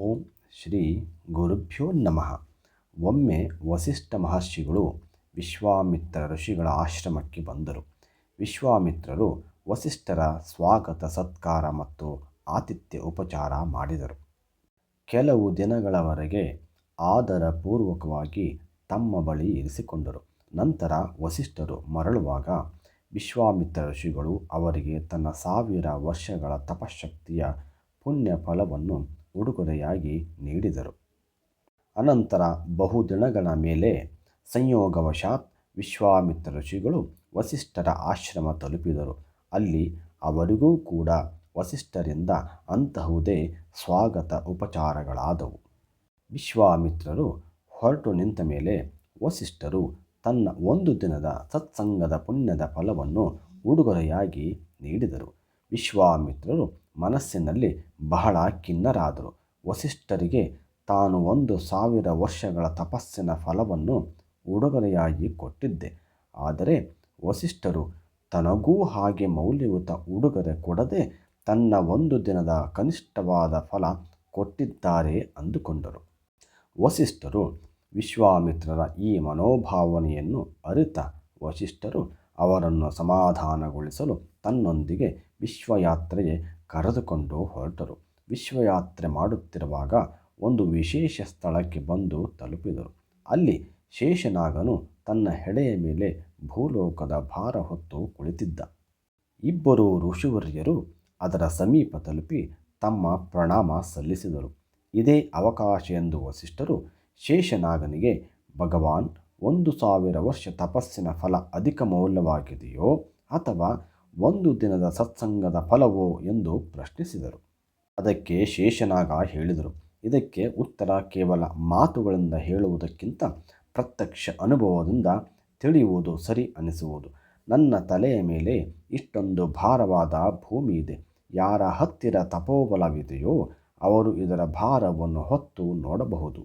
ಓಂ ಶ್ರೀ ಗುರುಭ್ಯೋ ನಮಃ. ಒಮ್ಮೆ ವಸಿಷ್ಠ ಮಹರ್ಷಿಗಳು ವಿಶ್ವಾಮಿತ್ರ ಋಷಿಗಳ ಆಶ್ರಮಕ್ಕೆ ಬಂದರು. ವಿಶ್ವಾಮಿತ್ರರು ವಸಿಷ್ಠರ ಸ್ವಾಗತ, ಸತ್ಕಾರ ಮತ್ತು ಆತಿಥ್ಯ ಉಪಚಾರ ಮಾಡಿದರು. ಕೆಲವು ದಿನಗಳವರೆಗೆ ಆದರಪೂರ್ವಕವಾಗಿ ತಮ್ಮ ಬಳಿ ಇರಿಸಿಕೊಂಡರು. ನಂತರ ವಸಿಷ್ಠರು ಮರಳುವಾಗ ವಿಶ್ವಾಮಿತ್ರ ಋಷಿಗಳು ಅವರಿಗೆ ತನ್ನ ಸಾವಿರ ವರ್ಷಗಳ ತಪಶಕ್ತಿಯ ಪುಣ್ಯ ಫಲವನ್ನು ಉಡುಗೊರೆಯಾಗಿ ನೀಡಿದರು. ಅನಂತರ ಬಹುದಿನಗಳ ಮೇಲೆ ಸಂಯೋಗವಶಾತ್ ವಿಶ್ವಾಮಿತ್ರ ಋಷಿಗಳು ವಸಿಷ್ಠರ ಆಶ್ರಮ ತಲುಪಿದರು. ಅಲ್ಲಿ ಅವರಿಗೂ ಕೂಡ ವಸಿಷ್ಠರಿಂದ ಅಂತಹುದೇ ಸ್ವಾಗತ ಉಪಚಾರಗಳಾದವು. ವಿಶ್ವಾಮಿತ್ರರು ಹೊರಟು ನಿಂತ ಮೇಲೆ ವಸಿಷ್ಠರು ತನ್ನ ಒಂದು ದಿನದ ಸತ್ಸಂಗದ ಪುಣ್ಯದ ಫಲವನ್ನು ಉಡುಗೊರೆಯಾಗಿ ನೀಡಿದರು. ವಿಶ್ವಾಮಿತ್ರರು ಮನಸ್ಸಿನಲ್ಲಿ ಬಹಳ ಖಿನ್ನರಾದರು. ವಸಿಷ್ಠರಿಗೆ ತಾನು ಒಂದು ಸಾವಿರ ವರ್ಷಗಳ ತಪಸ್ಸಿನ ಫಲವನ್ನು ಉಡುಗೊರೆಯಾಗಿ ಕೊಟ್ಟಿದ್ದೆ. ಆದರೆ ವಸಿಷ್ಠರು ತನಗೂ ಹಾಗೆ ಮೌಲ್ಯಯುತ ಉಡುಗೊರೆ ಕೊಡದೆ ತನ್ನ ಒಂದು ದಿನದ ಕನಿಷ್ಠವಾದ ಫಲ ಕೊಟ್ಟಿದ್ದಾರೆ ಅಂದುಕೊಂಡರು. ವಸಿಷ್ಠರು ವಿಶ್ವಾಮಿತ್ರರ ಈ ಮನೋಭಾವನೆಯನ್ನು ಅರಿತ ವಸಿಷ್ಠರು ಅವರನ್ನು ಸಮಾಧಾನಗೊಳಿಸಲು ತನ್ನೊಂದಿಗೆ ವಿಶ್ವಯಾತ್ರೆಗೆ ಕರೆದುಕೊಂಡು ಹೊರಟರು. ವಿಶ್ವಯಾತ್ರೆ ಮಾಡುತ್ತಿರುವಾಗ ಒಂದು ವಿಶೇಷ ಸ್ಥಳಕ್ಕೆ ಬಂದು ತಲುಪಿದರು. ಅಲ್ಲಿ ಶೇಷನಾಗನು ತನ್ನ ಹೆಡೆಯ ಮೇಲೆ ಭೂಲೋಕದ ಭಾರ ಹೊತ್ತು ಕುಳಿತಿದ್ದ. ಇಬ್ಬರು ಋಷಿವರ್ಯರು ಅದರ ಸಮೀಪ ತಲುಪಿ ತಮ್ಮ ಪ್ರಣಾಮ ಸಲ್ಲಿಸಿದರು. ಇದೇ ಅವಕಾಶ ಎಂದು ವಸಿಷ್ಠರು ಶೇಷನಾಗನಿಗೆ ಭಗವಾನ್ ಒಂದು ಸಾವಿರ ವರ್ಷ ತಪಸ್ಸಿನ ಫಲ ಅಧಿಕ ಮೌಲ್ಯವಾಗಿದೆಯೋ ಅಥವಾ ಒಂದು ದಿನದ ಸತ್ಸಂಗದ ಫಲವೋ ಎಂದು ಪ್ರಶ್ನಿಸಿದರು. ಅದಕ್ಕೆ ಶೇಷನಾಗ ಹೇಳಿದರು, ಇದಕ್ಕೆ ಉತ್ತರ ಕೇವಲ ಮಾತುಗಳಿಂದ ಹೇಳುವುದಕ್ಕಿಂತ ಪ್ರತ್ಯಕ್ಷ ಅನುಭವದಿಂದ ತಿಳಿಯುವುದು ಸರಿ ಅನಿಸುವುದು. ನನ್ನ ತಲೆಯ ಮೇಲೆ ಇಷ್ಟೊಂದು ಭಾರವಾದ ಭೂಮಿ ಇದೆ. ಯಾರ ಹತ್ತಿರ ತಪೋಬಲವಿದೆಯೋ ಅವರು ಇದರ ಭಾರವನ್ನು ಹೊತ್ತು ನೋಡಬಹುದು.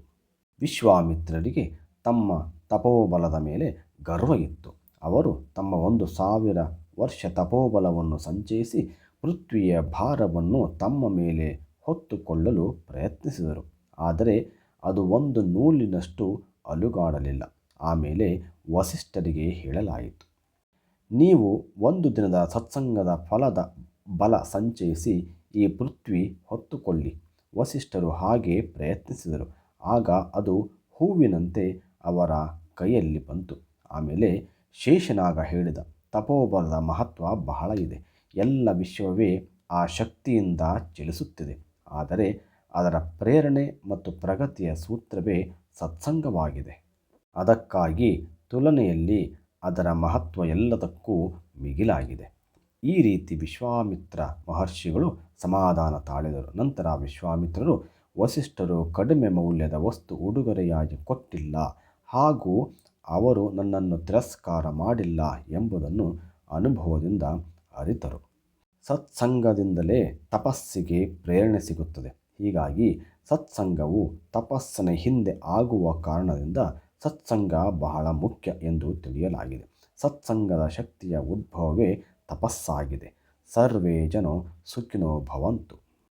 ವಿಶ್ವಾಮಿತ್ರರಿಗೆ ತಮ್ಮ ತಪೋಬಲದ ಮೇಲೆ ಗರ್ವ ಇತ್ತು. ಅವರು ತಮ್ಮ ಒಂದು ಸಾವಿರ ವರ್ಷ ತಪೋಬಲವನ್ನು ಸಂಚಯಿಸಿ ಪೃಥ್ವಿಯ ಭಾರವನ್ನು ತಮ್ಮ ಮೇಲೆ ಹೊತ್ತುಕೊಳ್ಳಲು ಪ್ರಯತ್ನಿಸಿದರು. ಆದರೆ ಅದು ಒಂದು ನೂಲಿನಷ್ಟು ಅಲುಗಾಡಲಿಲ್ಲ. ಆಮೇಲೆ ವಸಿಷ್ಠರಿಗೆ ಹೇಳಲಾಯಿತು, ನೀವು ಒಂದು ದಿನದ ಸತ್ಸಂಗದ ಫಲದ ಬಲ ಸಂಚಯಿಸಿ ಈ ಪೃಥ್ವಿ ಹೊತ್ತುಕೊಳ್ಳಿ. ವಸಿಷ್ಠರು ಹಾಗೆ ಪ್ರಯತ್ನಿಸಿದರು. ಆಗ ಅದು ಹೂವಿನಂತೆ ಅವರ ಕೈಯಲ್ಲಿ ಬಂತು. ಆಮೇಲೆ ಶೇಷನಾಗ ಹೇಳಿದ, ತಪೋಬಲದ ಮಹತ್ವ ಬಹಳ ಇದೆ. ಎಲ್ಲ ವಿಶ್ವವೇ ಆ ಶಕ್ತಿಯಿಂದ ಚಲಿಸುತ್ತಿದೆ. ಆದರೆ ಅದರ ಪ್ರೇರಣೆ ಮತ್ತು ಪ್ರಗತಿಯ ಸೂತ್ರವೇ ಸತ್ಸಂಗವಾಗಿದೆ. ಅದಕ್ಕಾಗಿ ತುಲನೆಯಲ್ಲಿ ಅದರ ಮಹತ್ವ ಎಲ್ಲದಕ್ಕೂ ಮಿಗಿಲಾಗಿದೆ. ಈ ರೀತಿ ವಿಶ್ವಾಮಿತ್ರ ಮಹರ್ಷಿಗಳು ಸಮಾಧಾನ ತಾಳಿದರು. ನಂತರ ವಿಶ್ವಾಮಿತ್ರರು, ವಸಿಷ್ಠರು ಕಡಿಮೆ ಮೌಲ್ಯದ ವಸ್ತು ಉಡುಗೊರೆಯಾಗಿ ಕೊಟ್ಟಿಲ್ಲ. ಹಾಗೂ ಅವರು ನನ್ನನ್ನು ತಿರಸ್ಕಾರ ಮಾಡಿಲ್ಲ ಎಂಬುದನ್ನು ಅನುಭವದಿಂದ ಅರಿತರು. ಸತ್ಸಂಗದಿಂದಲೇ ತಪಸ್ಸಿಗೆ ಪ್ರೇರಣೆ ಸಿಗುತ್ತದೆ. ಹೀಗಾಗಿ ಸತ್ಸಂಗವು ತಪಸ್ಸಿನ ಹಿಂದೆ ಆಗುವ ಕಾರಣದಿಂದ ಸತ್ಸಂಗ ಬಹಳ ಮುಖ್ಯ ಎಂದು ತಿಳಿಯಲಾಗಿದೆ. ಸತ್ಸಂಗದ ಶಕ್ತಿಯ ಉದ್ಭವವೇ ತಪಸ್ಸಾಗಿದೆ. ಸರ್ವೇ ಜನ ಸುಖಿನೋ ಭವಂತು.